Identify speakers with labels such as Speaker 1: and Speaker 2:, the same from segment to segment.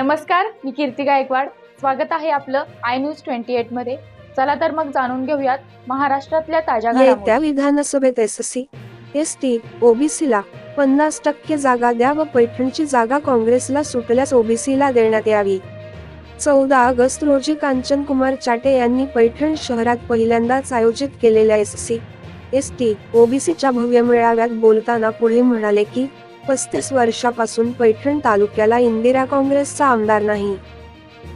Speaker 1: नमस्कार मी कीर्ती गायकवाड. स्वागत आहे आपलं आय न्यूज ट्वेंटी एटमध्ये. चला तर मग जाणून घेऊयात महाराष्ट्रातल्या ताज्या
Speaker 2: येत्या विधानसभेत एस सी एस टी ओबीसीला पन्नास टक्के जागा द्या व पैठणची जागा काँग्रेसला सुटल्यास ओबीसीला देण्यात यावी. चौदा ऑगस्ट रोजी कांचन कुमार चाटे यांनी पैठण शहरात पहिल्यांदाच आयोजित केलेल्या एस सी एस टी ओबीसीच्या भव्य मेळाव्यात बोलताना पुढे म्हणाले की पस्तीस वर्षापासून पैठण तालुक्याला इंदिरा काँग्रेसचा आमदार नाही.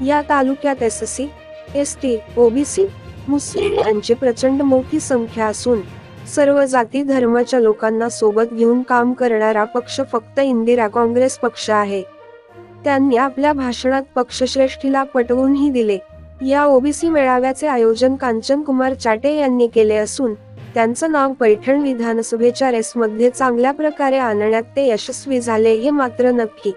Speaker 2: या तालुक्यात S C S T OBC मुस्लिम यांची प्रचंड मोठी संख्या असून सर्व जाती धर्माच्या लोकांना सोबत घेऊन काम करणारा पक्ष फक्त इंदिरा काँग्रेस पक्ष आहे. त्यांनी आपल्या भाषणात पक्षश्रेष्ठीला पटवूनही दिले. या ओबीसी मेळाव्याचे आयोजन कांचन कुमार चाटे यांनी केले असून त्यांचं नाव पैठण विधानसभेच्या रेसमध्ये चांगल्या प्रकारे आणण्यात ते यशस्वी झाले हे मात्र नक्की.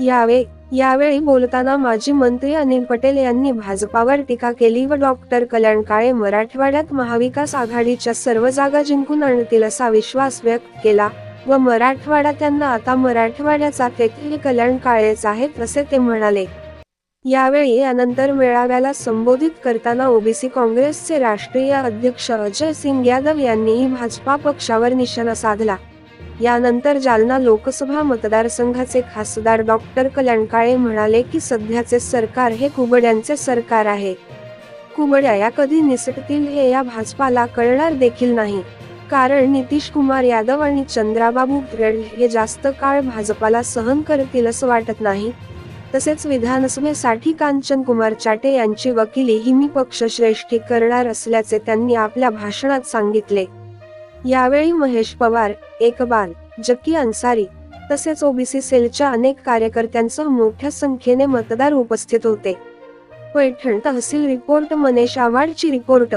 Speaker 2: यावे यावेळी बोलताना माजी मंत्री अनिल पटेल यांनी भाजपावर टीका केली व डॉक्टर कल्याण काळे मराठवाड्यात महाविकास आघाडीच्या सर्व जागा जिंकून आणतील असा विश्वास व्यक्त केला व मराठवाडा त्यांना आता मराठवाड्याचा तेथील कल्याण काळेच आहेत असे ते म्हणाले. यावेळी यानंतर मेळाव्याला संबोधित करताना ओबीसी काँग्रेसचे राष्ट्रीय अध्यक्ष अजय सिंग यादव यांनीही भाजपा पक्षावर निशाणा साधला. यानंतर जालना लोकसभा मतदारसंघाचे खासदार डॉक्टर कल्याण काळे म्हणाले की सध्याचे सरकार हे कुबड्यांचे सरकार आहे. कुबड्या या कधी निसटतील हे या भाजपाला कळणार देखील नाही. कारण नितीश कुमार यादव आणि चंद्राबाबू नायडू हे जास्त काळ भाजपाला सहन करतील असं वाटत नाही. तसेच विधानसभेसाठी कांचन कुमार चाटे यांची वकिली ही मी पक्षश्रेष्ठी करणार असल्याचे त्यांनी आपल्या भाषणात सांगितले. यावेळी महेश पवार एकबाल जक्की अन्सारी तसेच ओबीसी सेलच्या अनेक कार्यकर्त्यांसह मोठ्या संख्येने मतदार उपस्थित होते. पैठण तहसील रिपोर्ट मनेश आव्हाडची रिपोर्ट.